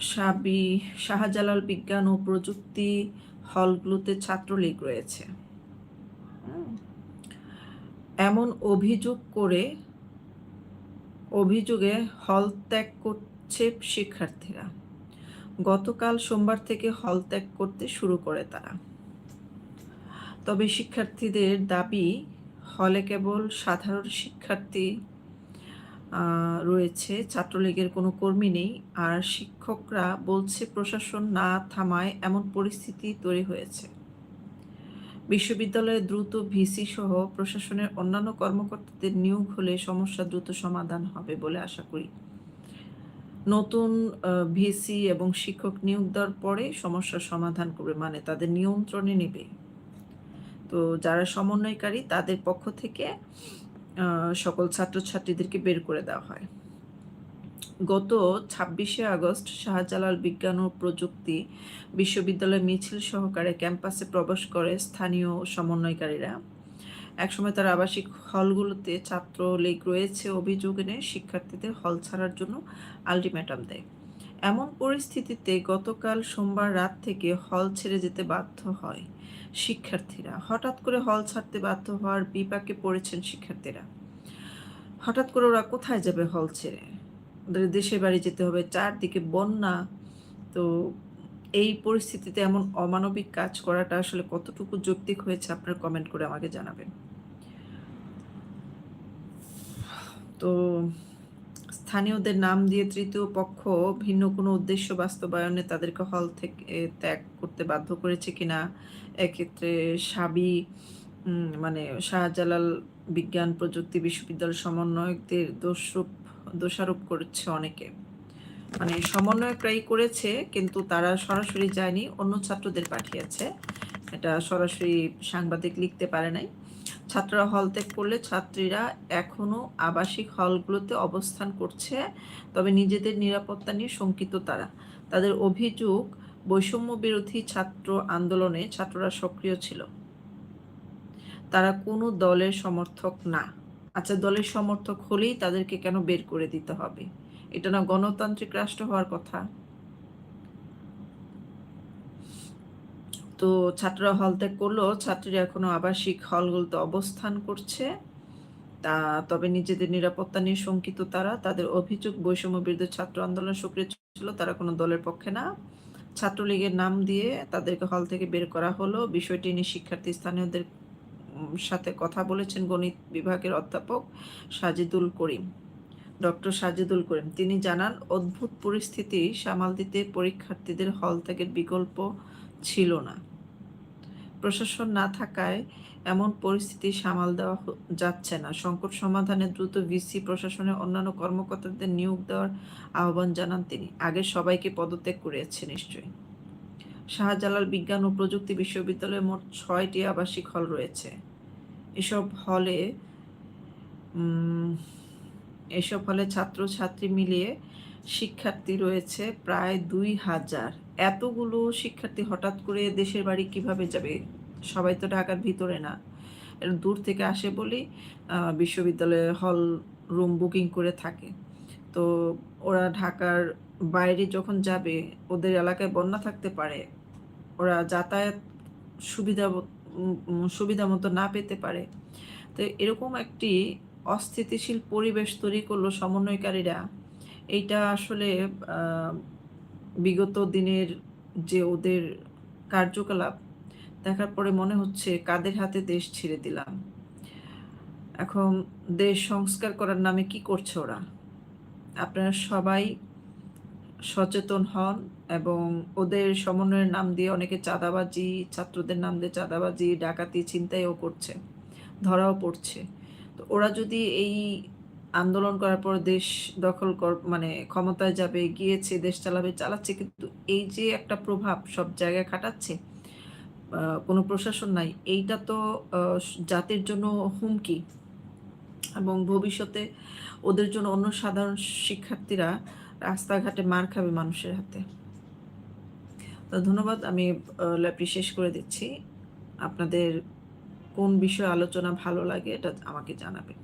সাবি শাহজালাল বিজ্ঞান ও প্রযুক্তি হলগুলোতে ছাত্রলীগ রয়েছে। এমন অভিযোগ করে, অভিযোগে হল ত্যাগ করছে শিক্ষার্থীরা। গতকাল সোমবার থেকে হল ত্যাগ করতে শুরু করে তারা। তবে শিক্ষার্থীদের দাবি, হলে কেবল সাধারণ শিক্ষার্থী রয়েছে। ছাত্রলীগের কোনো কর্মী নেই। আর শিক্ষকরা বলছে প্রশাসন না থামায় এমন পরিস্থিতি তৈরি হয়েছে। বিশ্ববিদ্যালয়ে দ্রুত ভিসি সহ প্রশাসনের অন্যান্য কর্মকর্তাদের নিয়োগ হলে সমস্যা দ্রুত সমাধান হবে বলে আশা করি। নতুন ভিসি এবং শিক্ষক নিয়োগ দেওয়ার পরে সমস্যার সমাধান করবে মানে তাদের নিয়ন্ত্রণে নেবে। তো যারা সমন্বয়কারী তাদের পক্ষ থেকে সকল ছাত্রছাত্রীদেরকে বের করে দেওয়া হয়। গত ছাব্বিশে আগস্ট শাহজালাল বিজ্ঞান ও প্রযুক্তি বিশ্ববিদ্যালয় মিছিল সহকারে ক্যাম্পাসে প্রবেশ করে স্থানীয় সমন্বয়কারীরা। একসময় তার আবাসিক হলগুলোতে ছাত্র লীগ রয়েছে অভিযোগ এনে শিক্ষার্থীদের হল ছাড়ার জন্য আলটিমেটাম দেয়। এমন পরিস্থিতিতে গতকাল সোমবার রাত থেকে হল ছেড়ে যেতে বাধ্য হয় শিক্ষার্থীরা। হঠাৎ করে হল ছাড়তে বাধ্য হওয়ার বিপাকে পড়েছেন শিক্ষার্থীরা। হঠাৎ করে ওরা কোথায় যাবে হল ছেড়ে? ওদের দেশের বাড়ি যেতে হবে, চারদিকে বন্যা। তো এই পরিস্থিতিতে এমন অমানবিক কাজ করাটা আসলে কতটুকু যৌক্তিক হয়েছে আপনার কমেন্ট করে আমাকে জানাবেন। তো স্থানীয়দের নাম দিয়ে তৃতীয় পক্ষ ভিন্ন কোনো উদ্দেশ্য বাস্তবায়নে তাদেরকে হল থেকে ত্যাগ করতে বাধ্য করেছে কিনা, এক্ষেত্রে সাবি মানে শাহজালাল বিজ্ঞান প্রযুক্তি বিশ্ববিদ্যালয় সমন্বয়কদের দোষরূপ, দোষারোপ করছে অনেকে। মানে সমন্বয়করাই করেছে, কিন্তু তারা সরাসরি যায়নি, অন্য ছাত্রদের পাঠিয়েছে। এটা সরাসরি সাংবাদিক লিখতে পারে নাই। ছাত্ররা হল ত্যাগ করলে ছাত্রীরা এখনও আবাসিক হলগুলোতে অবস্থান করছে, তবে নিজেদের নিরাপত্তা নিয়ে শঙ্কিত তারা। তাদের অভিযোগ বৈষম্য বিরোধী ছাত্র আন্দোলনে ছাত্ররা সক্রিয় ছিল। তারা কোনো দলের সমর্থক না। আচ্ছা দলের সমর্থক হলেই তাদেরকে কেন বের করে দিতে হবে? এটা না গণতান্ত্রিক রাষ্ট্র হওয়ার কথা। তো ছাত্ররা হল ত্যাগ করলেও ছাত্রীরা এখনও আবাসিক হলগুলোতে অবস্থান করছে। তা তবে নিজেদের নিরাপত্তা নিয়ে শঙ্কিত তারা। তাদের অভিযোগ, বৈষম্য বিরুদ্ধে ছাত্র আন্দোলন সক্রিয় ছিল, তারা কোনো দলের পক্ষে না। ছাত্রলীগের নাম দিয়ে তাদেরকে হল থেকে বের করা হলো। বিষয়টি নিয়ে শিক্ষার্থী স্থানীয়দের সাথে কথা বলেছেন গণিত বিভাগের অধ্যাপক সাজিদুল করিম। ডক্টর সাজিদুল করিম। তিনি জানান, অদ্ভুত পরিস্থিতি সামাল দিতে পরীক্ষার্থীদের হল ত্যাগের বিকল্প ছিল না। প্রশাসন না থাকায় এমন পরিস্থিতি সামাল দেওয়া যাচ্ছে না। সংকট সমাধানে দ্রুত ভিসি প্রশাসনের অন্যান্য কর্মকর্তাদের নিয়োগ দেওয়ার আহ্বান জানান তিনি। আগে সবাইকে পদত্যাগ করিয়েছে নিশ্চয়ই। শাহজালাল বিজ্ঞান ও প্রযুক্তি বিশ্ববিদ্যালয়ে মোট ছয়টি আবাসিক হল রয়েছে। এসব হলে এসব হলে ছাত্রছাত্রী মিলিয়ে শিক্ষার্থী রয়েছে প্রায় দুই হাজার। এতগুলো শিক্ষার্থী হঠাৎ করে দেশের বাড়ি কীভাবে যাবে? সবাই তো ঢাকার ভিতরে না। দূর থেকে আসে বলেই বিশ্ববিদ্যালয়ে হল রুম বুকিং করে থাকে। তো ওরা ঢাকার বাইরে যখন যাবে, ওদের এলাকায় বন্যা থাকতে পারে। ওরা যাতায়াত সুবিধা সুবিধা মতো না পেতে পারে। তো এরকম একটি অস্থিতিশীল পরিবেশ তৈরি করল সমন্বয়কারীরা। এইটা আসলে বিগত দিনের যে ওদের কার্যকলাপ, দেখার পরে মনে হচ্ছে কাদের হাতে দেশ ছেড়ে দিলাম। এখন দেশ সংস্কার করার নামে কি করছে ওরা? আপনারা সবাই সচেতন হন এবং ওদের সমন্বয়ের নাম দিয়ে অনেকে চাঁদাবাজি, ছাত্রদের নাম দিয়ে চাঁদাবাজি, ডাকাতি, ছিনতাইও করছে, ধরাও পড়ছে। তো ওরা যদি এই আন্দোলন করার পর দেশ দখল কর মানে ক্ষমতায় যাবে, গিয়েছে, দেশ চালাবে, চালাচ্ছে, কিন্তু এই যে একটা প্রভাব সব জায়গায় খাটাচ্ছে কোনো প্রশাসন নাই, এইটা তো জাতির জন্য হুমকি এবং ভবিষ্যতে ওদের জন্য অন্য সাধারণ শিক্ষার্থীরা রাস্তাঘাটে মার খাবে মানুষের হাতে। তো ধন্যবাদ, আমি ল্যাপটি শেষ করে দিচ্ছি। আপনাদের কোন বিষয়ে আলোচনা ভালো লাগে, এটা আমাকে জানাবেন।